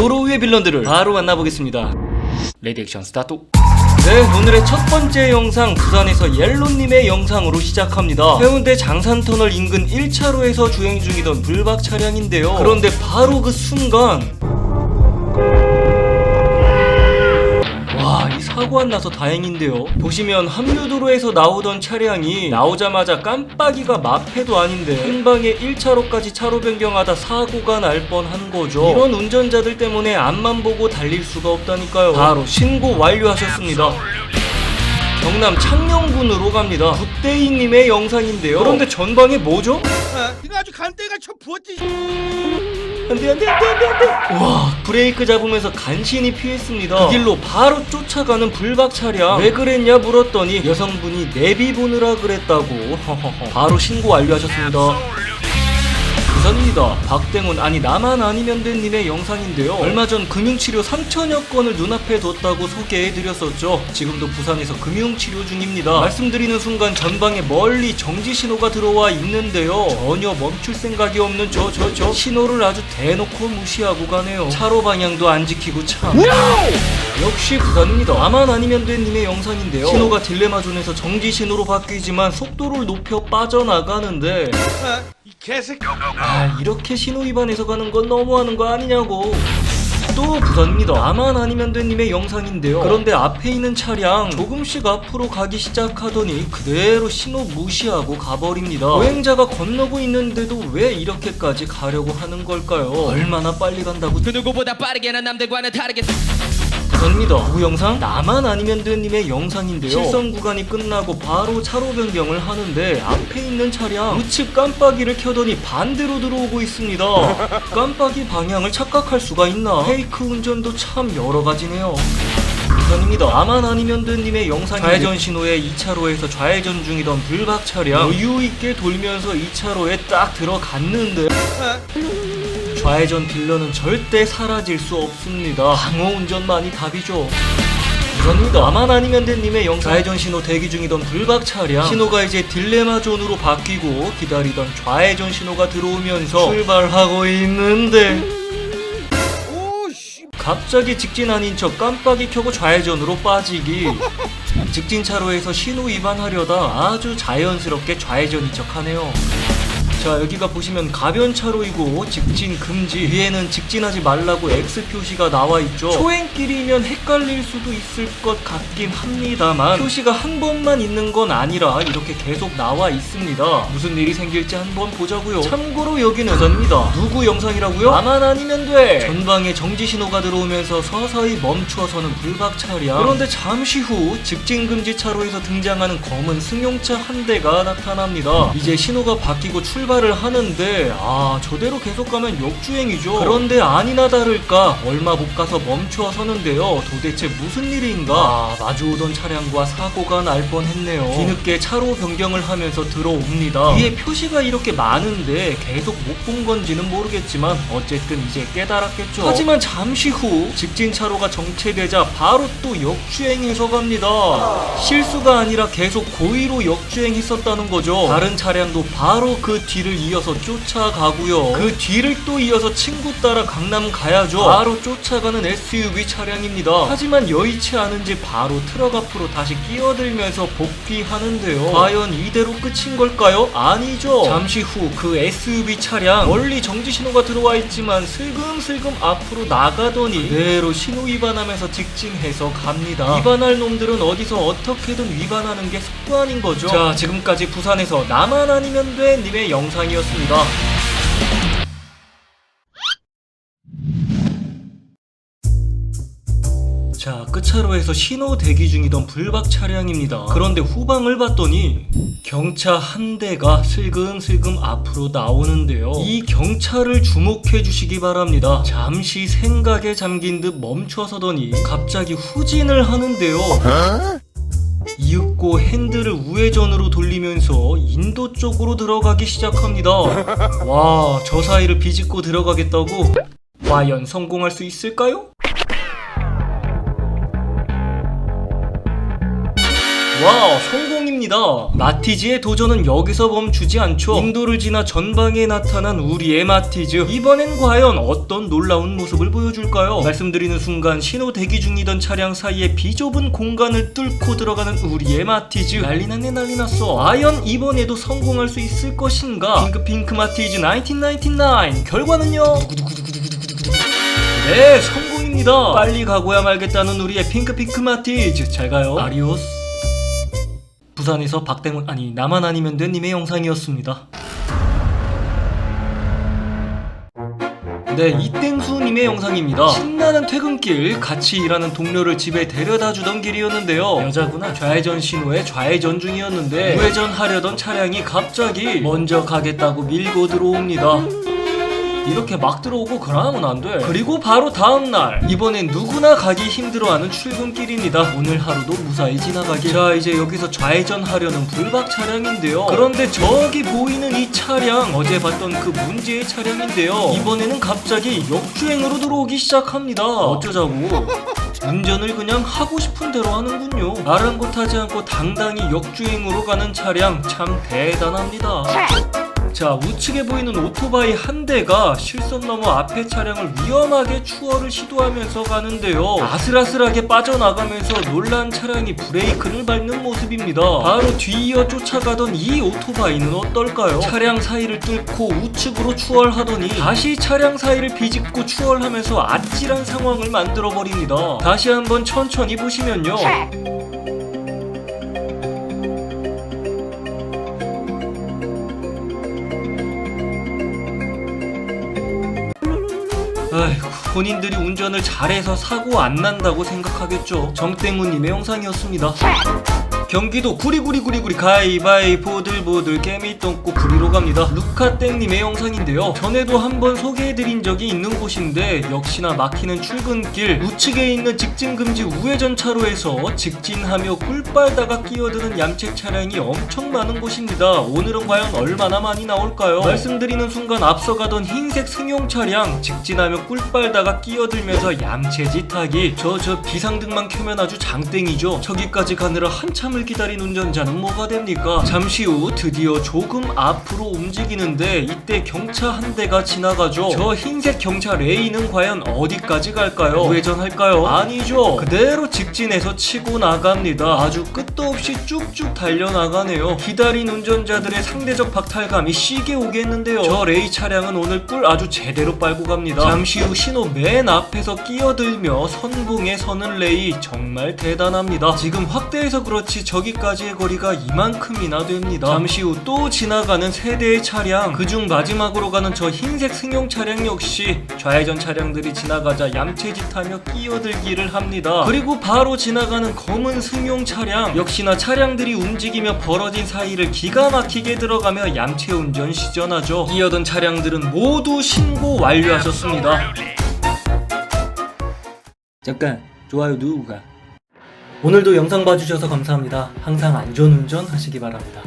도로 위의 빌런들을 바로 만나보겠습니다. 레디 액션 스타트. 네, 오늘의 첫 번째 영상 부산에서 옐로님의 영상으로 시작합니다. 해운대 장산터널 인근 1차로에서 주행 중이던 불박 차량인데요. 그런데 바로 그 순간 사고 안 나서 다행인데요. 보시면 합류도로에서 나오던 차량이 나오자마자 깜빡이가 마패도 아닌데 한 방에 1차로까지 차로 변경하다 사고가 날 뻔한 거죠. 이런 운전자들 때문에 앞만 보고 달릴 수가 없다니까요. 바로 신고 완료하셨습니다. 경남 창녕군으로 갑니다. 굿데이님의 영상인데요. 그런데 전방에 뭐죠? 아, 이거 아주 간때가 쳐 부었지. 안돼 안돼 안돼 안돼 안돼. 와 브레이크 잡으면서 간신히 피했습니다. 그 길로 바로 쫓아가는 불박 차량. 왜 그랬냐 물었더니 여성분이 내비 보느라 그랬다고. 바로 신고 완료하셨습니다 부산입니다. 박대문 아니 나만 아니면 된 님의 영상인데요. 얼마 전 금융치료 3천여 건을 눈앞에 뒀다고 소개해드렸었죠. 지금도 부산에서 금융치료 중입니다. 말씀드리는 순간 전방에 멀리 정지 신호가 들어와 있는데요. 전혀 멈출 생각이 없는 저 저저 신호를 아주 대놓고 무시하고 가네요. 차로 방향도 안 지키고 참. 역시 부산입니다. 나만 아니면 된 님의 영상인데요. 신호가 딜레마 존에서 정지 신호로 바뀌지만 속도를 높여 빠져나가는데 아, 이 개새끼. 아 이렇게 신호 위반해서 가는 건 너무하는 거 아니냐고. 또 부산입니다. 나만 아니면 된 님의 영상인데요. 그런데 앞에 있는 차량 조금씩 앞으로 가기 시작하더니 그대로 신호 무시하고 가버립니다. 보행자가 건너고 있는데도 왜 이렇게까지 가려고 하는 걸까요? 얼마나 빨리 간다고 그 누구보다 빠르게 난 남들과는 다르게 부산입니다. 그 영상? 나만 아니면 된 님의 영상인데요. 실선 구간이 끝나고 바로 차로 변경을 하는데 앞에 있는 차량 우측 깜빡이를 켜더니 반대로 들어오고 있습니다. 깜빡이 방향을 착각할 수가 있나? 페이크 운전도 참 여러 가지네요. 부산입니다. 나만 아니면 된 님의 영상 좌회전 신호에 2차로에서 좌회전 중이던 불박 차량 여유 있게 돌면서 2차로에 딱 들어갔는데 아, 좌회전 딜러는 절대 사라질 수 없습니다. 방어 운전만이 답이죠. 우선입니다. 나만 아니면 된 님의 영상 좌회전 신호 대기 중이던 불박 차량 신호가 이제 딜레마 존으로 바뀌고 기다리던 좌회전 신호가 들어오면서 출발하고 있는데. 갑자기 직진 아닌 척 깜빡이 켜고 좌회전으로 빠지기 직진 차로에서 신호 위반하려다 아주 자연스럽게 좌회전인 척 하네요 자 여기가 보시면 가변 차로이고 직진 금지. 위에는 직진하지 말라고 X 표시가 나와 있죠. 초행길이면 헷갈릴 수도 있을 것 같긴 합니다만 표시가 한 번만 있는 건 아니라 이렇게 계속 나와 있습니다. 무슨 일이 생길지 한번 보자고요. 참고로 여기는 전입니다. 누구 영상이라고요? 나만 아니면 돼. 전방에 정지 신호가 들어오면서 서서히 멈추어서는 불박 차량. 그런데 잠시 후 직진 금지 차로에서 등장하는 검은 승용차 한 대가 나타납니다. 이제 신호가 바뀌고 출발 을 하는데 아 저대로 계속 가면 역주행이죠. 그런데 아니나 다를까 얼마 못 가서 멈추어 서는데요. 도대체 무슨 일인가? 아, 마주오던 차량과 사고가 날 뻔했네요. 뒤늦게 차로 변경을 하면서 들어옵니다. 위에 표시가 이렇게 많은데 계속 못 본 건지는 모르겠지만 어쨌든 이제 깨달았겠죠. 하지만 잠시 후 직진 차로가 정체되자 바로 또 역주행해서 갑니다. 실수가 아니라 계속 고의로 역주행했었다는 거죠. 다른 차량도 바로 그 뒤를 이어서 쫓아가고요. 그 뒤를 또 이어서 친구 따라 강남 가야죠. 바로 쫓아가는 SUV 차량입니다. 하지만 여의치 않은지 바로 트럭 앞으로 다시 끼어들면서 복귀하는데요. 과연 이대로 끝인 걸까요? 아니죠. 잠시 후 그 SUV 차량 멀리 정지 신호가 들어와 있지만 슬금슬금 앞으로 나가더니 그대로 신호 위반하면서 직진해서 갑니다. 위반할 놈들은 어디서 어떻게든 위반하는 게 습관인 거죠. 자 지금까지 부산에서 나만 아니면 돼 님의 영 상이었습니다 자, 끝차로에서 신호 대기 중이던 불박 차량입니다. 그런데 후방을 봤더니 경차 한 대가 슬금슬금 앞으로 나오는데요. 이 경차를 주목해 주시기 바랍니다. 잠시 생각에 잠긴 듯 멈춰서더니 갑자기 후진을 하는데요. 이윽고 핸들을 우회전으로 돌리면서 인도 쪽으로 들어가기 시작합니다. 와, 저 사이를 비집고 들어가겠다고? 과연 성공할 수 있을까요? 와우, 성공 성공입니다. 마티즈의 도전은 여기서 멈추지 않죠. 인도를 지나 전방에 나타난 우리의 마티즈. 이번엔 과연 어떤 놀라운 모습을 보여줄까요? 말씀드리는 순간 신호 대기 중이던 차량 사이에 비좁은 공간을 뚫고 들어가는 우리의 마티즈. 난리 났네 난리 났어. 과연 이번에도 성공할 수 있을 것인가? 핑크핑크 마티즈 1999. 결과는요? 네, 성공입니다. 빨리 가고야 말겠다는 우리의 핑크핑크 마티즈. 잘 가요. 아리오스. 부산에서 박대문 아니 나만 아니면 된 님의 영상이었습니다. 네, 이땡수님의 영상입니다. 신나는 퇴근길, 같이 일하는 동료를 집에 데려다 주던 길이었는데요. 여자구나. 좌회전 신호에 좌회전 중이었는데, 우회전 하려던 차량이 갑자기 먼저 가겠다고 밀고 들어옵니다. 이렇게 막 들어오고 그러면 안 돼. 그리고 바로 다음 날 이번엔 누구나 가기 힘들어하는 출근길입니다. 오늘 하루도 무사히 지나가길. 자 이제 여기서 좌회전 하려는 불박 차량인데요. 그런데 저기 보이는 이 차량 어제 봤던 그 문제의 차량인데요. 이번에는 갑자기 역주행으로 들어오기 시작합니다. 어쩌자고. 운전을 그냥 하고 싶은 대로 하는군요. 아랑곳하지 않고 당당히 역주행으로 가는 차량 참 대단합니다. 자 우측에 보이는 오토바이 한 대가 실선 넘어 앞에 차량을 위험하게 추월을 시도하면서 가는데요. 아슬아슬하게 빠져나가면서 놀란 차량이 브레이크를 밟는 모습입니다. 바로 뒤이어 쫓아가던 이 오토바이는 어떨까요? 차량 사이를 뚫고 우측으로 추월하더니 다시 차량 사이를 비집고 추월하면서 아찔한 상황을 만들어버립니다. 다시 한번 천천히 보시면요 본인들이 운전을 잘해서 사고 안 난다고 생각하겠죠. 정땡우님의 영상이었습니다. 경기도 구리구리구리구리 가위바위보들보들 깨미똥꼬 구리로 갑니다. 루카땡님의 영상인데요. 전에도 한번 소개해드린 적이 있는 곳인데 역시나 막히는 출근길 우측에 있는 직진금지 우회전 차로에서 직진하며 꿀 빨다가 끼어드는 얌체 차량이 엄청 많은 곳입니다. 오늘은 과연 얼마나 많이 나올까요? 말씀드리는 순간 앞서가던 흰색 승용 차량 직진하며 꿀 빨다가 끼어들면서 얌체짓 하기 저 저 비상등만 켜면 아주 장땡이죠. 저기까지 가느라 한참을 기다린 운전자는 뭐가 됩니까? 잠시 후 드디어 조금 앞으로 움직이는데 이때 경차 한 대가 지나가죠. 저 흰색 경차 레이는 과연 어디까지 갈까요? 우회전할까요? 아니죠. 그대로 직진해서 치고 나갑니다. 아주 끝도 없이 쭉쭉 달려나가네요. 기다린 운전자들의 상대적 박탈감이 시게 오겠는데요. 저 레이 차량은 오늘 꿀 아주 제대로 빨고 갑니다. 잠시 후 신호 맨 앞에서 끼어들며 선봉에 서는 레이 정말 대단합니다. 지금 확대해서 그렇지 저기까지의 거리가 이만큼이나 됩니다. 잠시 후 또 지나가는 세 대의 차량 그중 마지막으로 가는 저 흰색 승용 차량 역시 좌회전 차량들이 지나가자 얌체짓하며 끼어들기를 합니다. 그리고 바로 지나가는 검은 승용 차량 역시나 차량들이 움직이며 벌어진 사이를 기가 막히게 들어가며 얌체 운전 시전하죠. 끼어든 차량들은 모두 신고 완료하셨습니다. 잠깐 좋아요 누우가 오늘도 영상 봐주셔서 감사합니다. 항상 안전운전 하시기 바랍니다.